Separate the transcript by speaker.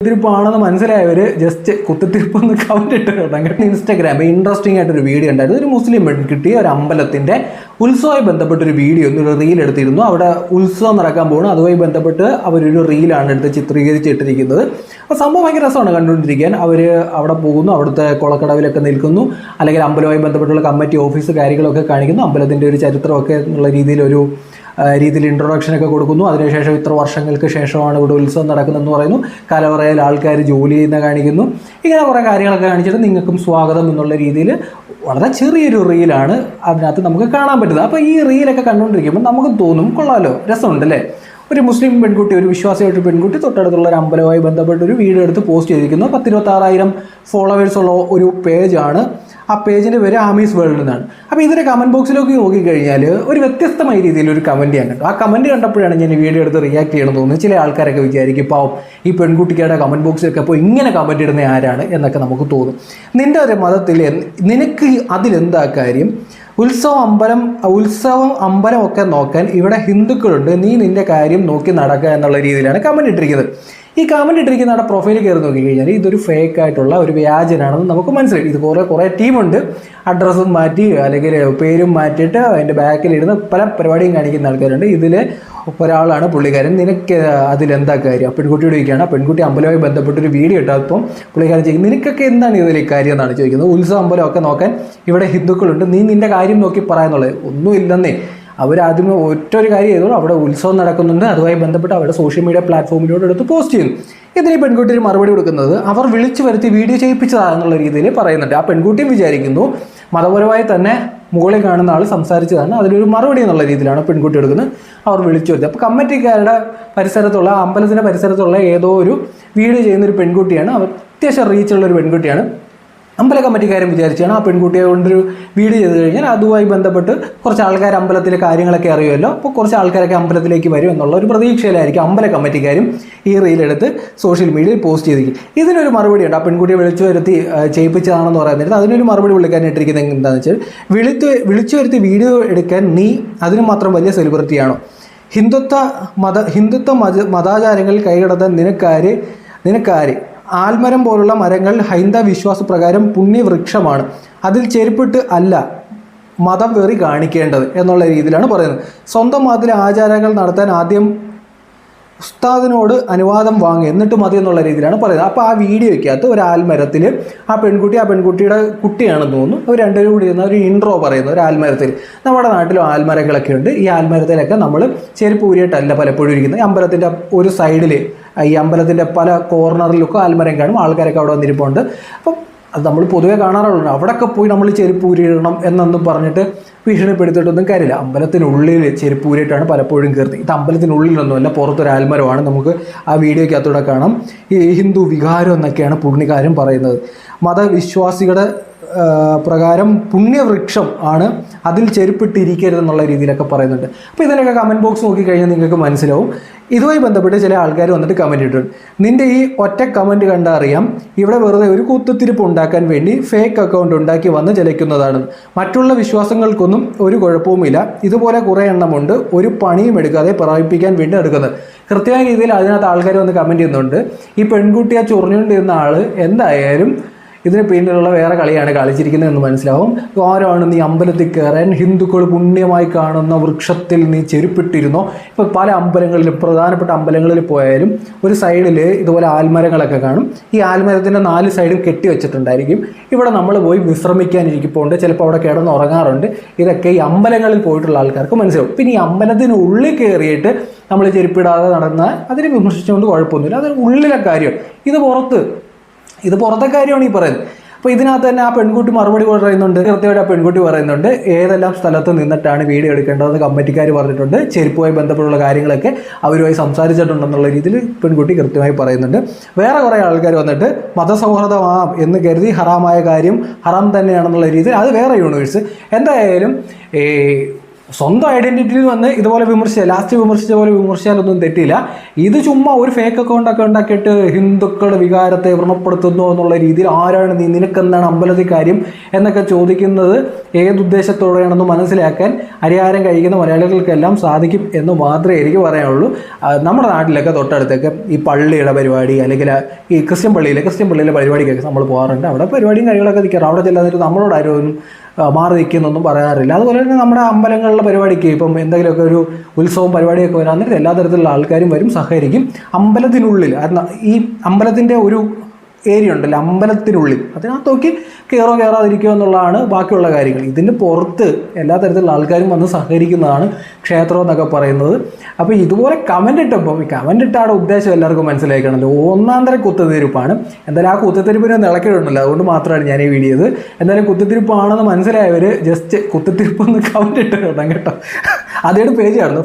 Speaker 1: കുത്തിരിപ്പാണെന്ന് മനസ്സിലായവർ just കുത്തിത്തിരിപ്പ് എന്ന് comment അങ്ങനെ ഇൻസ്റ്റാഗ്രാമിൽ ഇൻട്രസ്റ്റിംഗ് ആയിട്ടൊരു വീഡിയോ ഉണ്ടായിരുന്നു. ഒരു മുസ്ലിം പെൺകുട്ടി ഒരു അമ്പലത്തിന്റെ ഉത്സവമായി ബന്ധപ്പെട്ട ഒരു വീഡിയോ ഒന്ന് റീൽ എടുത്തിരുന്നു. അവിടെ ഉത്സവം നടക്കാൻ പോകുന്നു അതുമായി ബന്ധപ്പെട്ട് അവരൊരു റീലാണ് എടുത്ത് ചിത്രീകരിച്ചിട്ടിരിക്കുന്നത്. അപ്പോൾ സംഭവം ഭയങ്കര രസമാണ് കണ്ടുകൊണ്ടിരിക്കാൻ. അവർ അവിടെ പോകുന്നു. അവിടുത്തെ കുളക്കടവിലൊക്കെ നിൽക്കുന്നു. അല്ലെങ്കിൽ അമ്പലവുമായി ബന്ധപ്പെട്ടുള്ള കമ്മിറ്റി ഓഫീസ് കാര്യങ്ങളൊക്കെ കാണിക്കുന്നു. അമ്പലത്തിന്റെ ഒരു ചരിത്രമൊക്കെ എന്നുള്ള രീതിയിലൊരു രീതിയിൽ ഇൻട്രൊഡക്ഷൻ ഒക്കെ കൊടുക്കുന്നു. അതിനുശേഷം ഇത്ര വർഷങ്ങൾക്ക് ശേഷമാണ് ഇവിടെ ഉത്സവം നടക്കുന്നതെന്ന് പറയുന്നു. കലവറയിൽ ആൾക്കാർ ജോലി ചെയ്യുന്ന കാണിക്കുന്നു. ഇങ്ങനെ കുറേ കാര്യങ്ങളൊക്കെ കാണിച്ചിട്ട് നിങ്ങൾക്കും സ്വാഗതം എന്നുള്ള രീതിയിൽ വളരെ ചെറിയൊരു റീലാണ് അതിനകത്ത് നമുക്ക് കാണാൻ പറ്റുന്നത്. അപ്പോൾ ഈ റീലൊക്കെ കണ്ടുകൊണ്ടിരിക്കുമ്പോൾ നമുക്ക് തോന്നും കൊള്ളാമല്ലോ രസമുണ്ട് അല്ലേ ഒരു മുസ്ലിം പെൺകുട്ടി ഒരു വിശ്വാസിയായിട്ട് പെൺകുട്ടി തൊട്ടടുത്തുള്ള ഒരു അമ്പലവുമായി ബന്ധപ്പെട്ട് ഒരു വീഡിയോ എടുത്ത് പോസ്റ്റ് ചെയ്തിരിക്കുന്നു. പത്തിരുപത്താറായിരം ഫോളോവേഴ്സ് ഉള്ള ഒരു പേജാണ് ആ പേജിന്റെ പേര് ആമീസ് വേൾഡ് എന്നാണ് അപ്പോൾ ഇതിന്റെ കമന്റ് ബോക്സിലേക്ക് നോക്കിക്കഴിഞ്ഞാൽ ഒരു വ്യത്യസ്തമായ രീതിയിൽ ഒരു കമന്റ് ഞാൻ കണ്ടു. ആ കമന്റ് കണ്ടപ്പോഴാണ് ഞാൻ വീഡിയോ എടുത്ത് റിയാക്ട് ചെയ്യണമെന്ന് തോന്നുന്നത്. ചില ആൾക്കാരൊക്കെ വിചാരിക്കും പാവം ഈ പെൺകുട്ടിക്കാരുടെ കമന്റ് ബോക്സിലൊക്കെ അപ്പോൾ ഇങ്ങനെ കമന്റ് ഇടുന്ന ആരാണ്? എന്നൊക്കെ നമുക്ക് തോന്നും. നിന്റെ ഒരു മതത്തിൽ നിനക്ക് അതിലെന്താ കാര്യം? ഉത്സവം അമ്പലം ഉത്സവം അമ്പലം ഒക്കെ നോക്കാൻ ഇവിടെ ഹിന്ദുക്കളുണ്ട്. നീ നിന്റെ കാര്യം നോക്കി നടക്കുക എന്നുള്ള രീതിയിലാണ് കമന്റ് ഇട്ടിരിക്കുന്നത്. ഈ കമന്റ് ഇട്ടിരിക്കുന്ന ആടെ പ്രൊഫൈൽ കയറി നോക്കി കഴിഞ്ഞാൽ ഇതൊരു ഫേക്ക് ആയിട്ടുള്ള ഒരു വ്യാജനാണെന്ന് നമുക്ക് മനസ്സിലായി. ഇത് കുറേ ടീമുണ്ട് അഡ്രസ്സും മാറ്റി അല്ലെങ്കിൽ പേരും മാറ്റിയിട്ട് അതിന്റെ ബാക്കിലിരുന്ന് പല പരിപാടിയും കാണിക്കുന്ന ആൾക്കാരുണ്ട്. ഇതിൽ ഒരാളാണ് പുള്ളിക്കാരൻ. നിനക്ക് അതിലെന്താ കാര്യം? പെൺകുട്ടിയുടെ ആ പെൺകുട്ടി അമ്പലവുമായി ബന്ധപ്പെട്ടൊരു വീഡിയോ ഇട്ടപ്പം പുള്ളിക്കാരൻ ചോദിക്കും നിനക്കൊക്കെ എന്താണ് ഇതിൽ കാര്യം? എന്നാണ് ചോദിക്കുന്നത്. ഉത്സവം അമ്പലമൊക്കെ നോക്കാൻ ഇവിടെ ഹിന്ദുക്കളുണ്ട്. നീ നിന്റെ കാര്യം നോക്കി പറയാന്നുള്ളത് ഒന്നുമില്ലെന്നേ. അവരാദ്യമേ ഒറ്റൊരു കാര്യം ചെയ്തോളൂ. അവിടെ ഉത്സവം നടക്കുന്നുണ്ട്. അതുമായി ബന്ധപ്പെട്ട് അവരുടെ സോഷ്യൽ മീഡിയ പ്ലാറ്റ്ഫോമിലൂടെ എടുത്ത് പോസ്റ്റ് ചെയ്യുന്നു ഇതിന് ഈ പെൺകുട്ടി ഒരു മറുപടി കൊടുക്കുന്നത് അവർ വിളിച്ചു വരുത്തി വീഡിയോ ചെയ്യിപ്പിച്ചതാണെന്നുള്ള രീതിയിൽ പറയുന്നുണ്ട്. ആ പെൺകുട്ടിയും വിചാരിക്കുന്നു മതപരമായി തന്നെ മുകളിൽ കാണുന്ന ആൾ സംസാരിച്ചതാണ്. അതിലൊരു മറുപടി എന്നുള്ള രീതിയിലാണ് പെൺകുട്ടി എടുക്കുന്നത്. അവർ വിളിച്ചു വരുത്തി. അപ്പോൾ കമ്മിറ്റിക്കാരുടെ പരിസരത്തുള്ള അമ്പലത്തിന്റെ പരിസരത്തുള്ള ഏതോ ഒരു വീഡിയോ ചെയ്യുന്ന ഒരു പെൺകുട്ടിയാണ്. അവർ അത്യാവശ്യം റീച്ചുള്ള ഒരു പെൺകുട്ടിയാണ്. അമ്പല കമ്മിറ്റിക്കാരും വിചാരിച്ചാണ് ആ പെൺകുട്ടിയെ കൊണ്ടൊരു വീട് ചെയ്ത് കഴിഞ്ഞാൽ അതുമായി ബന്ധപ്പെട്ട് കുറച്ച് ആൾക്കാർ അമ്പലത്തിലെ കാര്യങ്ങളൊക്കെ അറിയുമല്ലോ. അപ്പോൾ കുറച്ച് ആൾക്കാരൊക്കെ അമ്പലത്തിലേക്ക് വരും എന്നുള്ള ഒരു പ്രതീക്ഷയിലായിരിക്കും അമ്പല കമ്മിറ്റിക്കാരും ഈ റീലെടുത്ത് സോഷ്യൽ മീഡിയയിൽ പോസ്റ്റ് ചെയ്തിരിക്കും ഇതിനൊരു മറുപടി ഉണ്ട്. ആ പെൺകുട്ടിയെ വിളിച്ചു വരുത്തി ചെയ്യിപ്പിച്ചതാണെന്ന് പറയുന്നത് അതിനൊരു മറുപടി ഇട്ടിരിക്കുന്നത് എന്താണെന്ന് വെച്ചാൽ വിളിച്ചു വിളിച്ചു വരുത്തി വീഡിയോ എടുക്കാൻ നീ അതിന് മാത്രം വലിയ സെലിബ്രിറ്റിയാണോ ഹിന്ദുത്വ മത ഹിന്ദുത്വ മത മതാചാരങ്ങളിൽ കൈകടത്താൻ നിനക്കാര് നിനക്കാര് ആൽമരം പോലുള്ള മരങ്ങൾ ഹൈന്ദവ വിശ്വാസപ്രകാരം പുണ്യവൃക്ഷമാണ്. അതിൽ ചെരുപ്പിട്ട് അല്ല മതം വെറി കാണിക്കേണ്ടത് എന്നുള്ള രീതിയിലാണ് പറയുന്നത്. സ്വന്തം മതത്തിലെ ആചാരങ്ങൾ നടത്താൻ ആദ്യം ഉസ്താദിനോട് അനുവാദം വാങ്ങി എന്നിട്ട് മതി എന്നുള്ള രീതിയിലാണ് പറയുന്നത്. അപ്പോൾ ആ വീഡിയോയ്ക്കകത്ത് ഒരു ആൽമരത്തിൽ ആ പെൺകുട്ടി ആ പെൺകുട്ടിയുടെ കുട്ടിയാണെന്ന് തോന്നുന്നു. അവർ രണ്ടുപേരും കൂടി ഇരുന്ന ഒരു ഇൻട്രോ പറയുന്നത് ഒരു ആൽമരത്തിൽ. നമ്മുടെ നാട്ടിലും ആൽമരങ്ങളൊക്കെ ഉണ്ട്. ഈ ആൽമരത്തിലൊക്കെ നമ്മൾ ചെരുപ്പ് ഊരിയിട്ടല്ല പലപ്പോഴും ഇരിക്കുന്നത്. അമ്പലത്തിന്റെ ഒരു സൈഡിൽ ഈ അമ്പലത്തിന്റെ പല കോർണറിലൊക്കെ ആൽമരം കാണും ആൾക്കാരൊക്കെ അവിടെ വന്നിരിപ്പുണ്ട്. അപ്പം അത് നമ്മൾ പൊതുവേ കാണാറുള്ളൂ അവിടെയൊക്കെ പോയി നമ്മൾ ചെരുപ്പ് ഊരിയിടണം എന്നൊന്നും പറഞ്ഞിട്ട് ഭീഷണിപ്പെടുത്തിയിട്ടൊന്നും കാര്യമില്ല. അമ്പലത്തിനുള്ളിൽ ചെരുപ്പ് ഊരിയിട്ടാണ് പലപ്പോഴും കയറുന്നത്. ഇത് അമ്പലത്തിനുള്ളിലൊന്നുമല്ല പുറത്തൊരു ആൽമരമാണ്. നമുക്ക് ആ വീഡിയോയ്ക്കകത്തൂടെ കാണാം. ഈ ഹിന്ദു വികാരം എന്നൊക്കെയാണ് പുണ്യകാര്യം പറയുന്നത്. മതവിശ്വാസികളുടെ പ്രകാരം പുണ്യവൃക്ഷം ആണ് അതിൽ ചെരുപ്പിട്ടിരിക്കരുതെന്നുള്ള രീതിയിലൊക്കെ പറയുന്നുണ്ട്. അപ്പോൾ ഇതിനൊക്കെ കമന്റ് ബോക്സ് നോക്കിക്കഴിഞ്ഞാൽ നിങ്ങൾക്ക് മനസ്സിലാവും. ഇതുമായി ബന്ധപ്പെട്ട് ചില ആൾക്കാർ വന്നിട്ട് കമന്റ് ഇട്ടിട്ടുണ്ട്. നിന്റെ ഈ ഒറ്റ കമന്റ് കണ്ടാൽ അറിയാം ഇവിടെ വെറുതെ ഒരു കുത്തുത്തിരിപ്പ് ഉണ്ടാക്കാൻ വേണ്ടി ഫേക്ക് അക്കൗണ്ട് ഉണ്ടാക്കി വന്ന് ചലിക്കുന്നതാണ് മറ്റുള്ള വിശ്വാസങ്ങൾക്കൊന്നും ഒരു കുഴപ്പവുമില്ല. ഇതുപോലെ കുറേ എണ്ണമുണ്ട് ഒരു പണിയും എടുക്കാതെ പറയിപ്പിക്കാൻ വേണ്ടി എടുക്കുന്നത്. കൃത്യമായ രീതിയിൽ അതിനകത്ത് ആൾക്കാർ വന്ന് കമന്റ് ചെയ്യുന്നുണ്ട്. ഈ പെൺകുട്ടിയെ ചൊറിഞ്ഞുകൊണ്ടിരുന്ന ആൾ എന്തായാലും ഇതിന് പിന്നിലുള്ള വേറെ കളിയാണ് കളിച്ചിരിക്കുന്നത് എന്ന് മനസ്സിലാവും. ആരാണ് നീ അമ്പലത്തിൽ കയറാൻ ഹിന്ദുക്കൾ പുണ്യമായി കാണുന്ന വൃക്ഷത്തിൽ നീ ചെരുപ്പിട്ടിരുന്നോ? ഇപ്പോൾ പല അമ്പലങ്ങളിലും പ്രധാനപ്പെട്ട അമ്പലങ്ങളിൽ പോയാലും ഒരു സൈഡിൽ ഇതുപോലെ ആൽമരങ്ങളൊക്കെ കാണും. ഈ ആൽമരത്തിന്റെ നാല് സൈഡും കെട്ടി വെച്ചിട്ടുണ്ടായിരിക്കും. ഇവിടെ നമ്മൾ പോയി വിശ്രമിക്കാനിരിക്കുമ്പോണ്ട് ചിലപ്പോൾ അവിടെ കിടന്ന് ഉറങ്ങാറുണ്ട്. ഇതൊക്കെ ഈ അമ്പലങ്ങളിൽ പോയിട്ടുള്ള ആൾക്കാർക്ക് മനസ്സിലാവും. പിന്നെ ഈ അമ്പലത്തിനുള്ളിൽ കയറിയിട്ട് നമ്മൾ ചെരുപ്പിടാതെ നടന്നാൽ അതിനെ വിമർശിച്ചുകൊണ്ട് കുഴപ്പമൊന്നുമില്ല. അത് ഉള്ളിലെ കാര്യമാണ് ഇത് പുറത്ത് ഇത് പുറത്തെ കാര്യമാണ് ഈ പറയുന്നത്. അപ്പോൾ ഇതിനകത്ത് തന്നെ ആ പെൺകുട്ടി മറുപടി പറയുന്നുണ്ട്. കൃത്യമായിട്ട് ആ പെൺകുട്ടി പറയുന്നുണ്ട്. ഏതെല്ലാം സ്ഥലത്ത് നിന്നിട്ടാണ് വീഡിയോ എടുക്കേണ്ടതെന്ന് കമ്മിറ്റിക്കാർ പറഞ്ഞിട്ടുണ്ട്. ചെരുപ്പുമായി ബന്ധപ്പെട്ടുള്ള കാര്യങ്ങളൊക്കെ അവരുമായി സംസാരിച്ചിട്ടുണ്ടെന്നുള്ള രീതിയിൽ പെൺകുട്ടി കൃത്യമായി പറയുന്നുണ്ട്. വേറെ കുറേ ആൾക്കാർ വന്നിട്ട് മതസൗഹൃദമാം എന്ന് കരുതി ഹറാമായ കാര്യം ഹറാം തന്നെയാണെന്നുള്ള രീതിയിൽ അത് വേറെ യൂണിവേഴ്സ് എന്തായാലും സ്വന്തം ഐഡന്റിറ്റിയിൽ വന്ന് ഇതുപോലെ വിമർശിച്ച ലാസ്റ്റ് വിമർശിച്ച പോലെ വിമർശിച്ചാലൊന്നും തെറ്റില്ല ഇത് ചുമ്മാ ഒരു ഫേക്ക് അക്കൗണ്ട് ഒക്കെ ഉണ്ടാക്കിയിട്ട് ഹിന്ദുക്കളുടെ വികാരത്തെ വ്രണപ്പെടുത്തുന്നു എന്നുള്ള രീതിയിൽ ആരാണ് നീ നിനക്കെന്താണ് അമ്പലത്തിൽ കാര്യം എന്നൊക്കെ ചോദിക്കുന്നത് ഏതുദ്ദേശത്തോടെയാണെന്ന് മനസ്സിലാക്കാൻ അരിഹാരം കഴിക്കുന്ന മലയാളികൾക്കെല്ലാം സാധിക്കും എന്ന് മാത്രമേ എനിക്ക് പറയാനുള്ളൂ. നമ്മുടെ നാട്ടിലൊക്കെ തൊട്ടടുത്തൊക്കെ ഈ പള്ളിയുടെ പരിപാടി അല്ലെങ്കിൽ ഈ ക്രിസ്ത്യൻ പള്ളിയിലെ ക്രിസ്ത്യൻ പള്ളിയിലെ പരിപാടിക്കൊക്കെ നമ്മൾ പോകാറുണ്ട്. അവിടെ പരിപാടിയും കാര്യങ്ങളൊക്കെ നിൽക്കാറ് അവിടെ ചെല്ലാതിരുന്നു നമ്മളോട് ആരും മാറി നിൽക്കുന്നൊന്നും പറയാറില്ല. അതുപോലെ തന്നെ നമ്മുടെ അമ്പലങ്ങളിലെ പരിപാടിക്ക് ഇപ്പം എന്തെങ്കിലുമൊക്കെ ഒരു ഉത്സവം പരിപാടിയൊക്കെ വരാൻ എല്ലാ തരത്തിലുള്ള ആൾക്കാരും വരും സഹകരിക്കും. അമ്പലത്തിനുള്ളിൽ ഈ അമ്പലത്തിന്റെ ഒരു ഏരിയ ഉണ്ടല്ലോ അമ്പലത്തിനുള്ളിൽ. അതിനകത്ത് നോക്കി കയറോ കയറാതിരിക്കുക എന്നുള്ളതാണ് ബാക്കിയുള്ള കാര്യങ്ങൾ. ഇതിന് പുറത്ത് എല്ലാ തരത്തിലുള്ള ആൾക്കാരും വന്ന് സഹകരിക്കുന്നതാണ് ക്ഷേത്രം എന്നൊക്കെ പറയുന്നത്. അപ്പോൾ ഇതുപോലെ കമന്റ് ഇട്ടപ്പോൾ ഈ കമന്റ് ഇട്ടാടെ ഉദ്ദേശം എല്ലാവർക്കും മനസ്സിലാക്കണമല്ലോ ഒന്നാം തരം കുത്തുതിരിപ്പാണ് എന്തായാലും ആ കുത്തുതിരിപ്പിനെ നിളക്കിയിട്ടുണ്ടല്ലോ അതുകൊണ്ട് മാത്രമാണ് ഞാൻ ഈ വീഡിയോ എന്തായാലും കുത്തുതിരിപ്പാണെന്ന് മനസ്സിലായവർ ജസ്റ്റ് കുത്തുതിരിപ്പ് ഒന്ന് കമന്റ് ഇട്ടിട്ടുണ്ടാകും കേട്ടോ. അതേടെ പേജ് കാണുന്നു